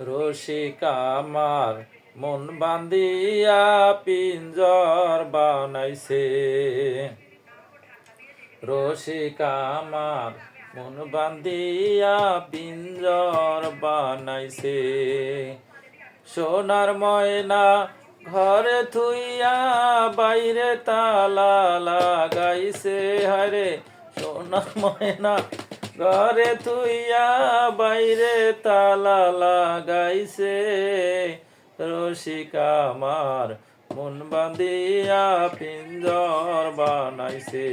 রসিকামার মন বান্দিয়া পিঞ্জর বানাইছে। রসিকামার মন বান্দিয়া পিঞ্জর বানাইছে। সোনার ময়না ঘরে থুইয়া বাইরে তালা লাগাইছে। হারে সোনার ময়না ঘরে থুইয়া বাইরে তালা লাগাইছে। রসিকা আমার মন বান্দিয়া পিঞ্জর বানাইছে।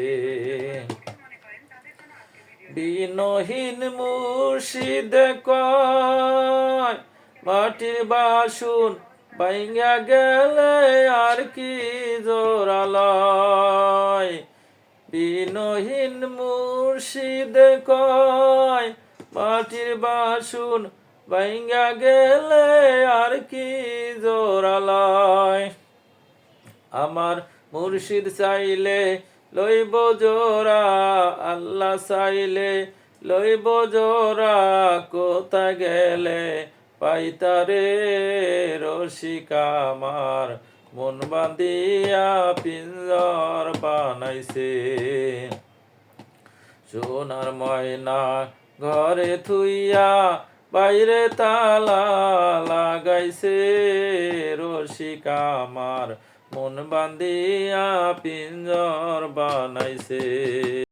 বিনহীন মুর্শিদ কয়, মাটির বাসুন বাইঙ্গা গেলে আর কি জোরালয় বিনহীন মুর্শিদ কয় মাটির বাসুন বাইঙ্গা গেলে আর কি জোরালয় আমার মুর্শিদ চাইলে লইব জোরা আল্লাহ চাইলে লইব জোরা কোথা গেলে পাইতারে রসিকা আমার? মন বান্দিয়া পিঞ্জর বানাইছে। সোনার ময়না ঘরে থুইয়া বাইরে তালা লাগাইছে রসিকা আমার মন বান্ধিয়া পিঞ্জর বানাইছে।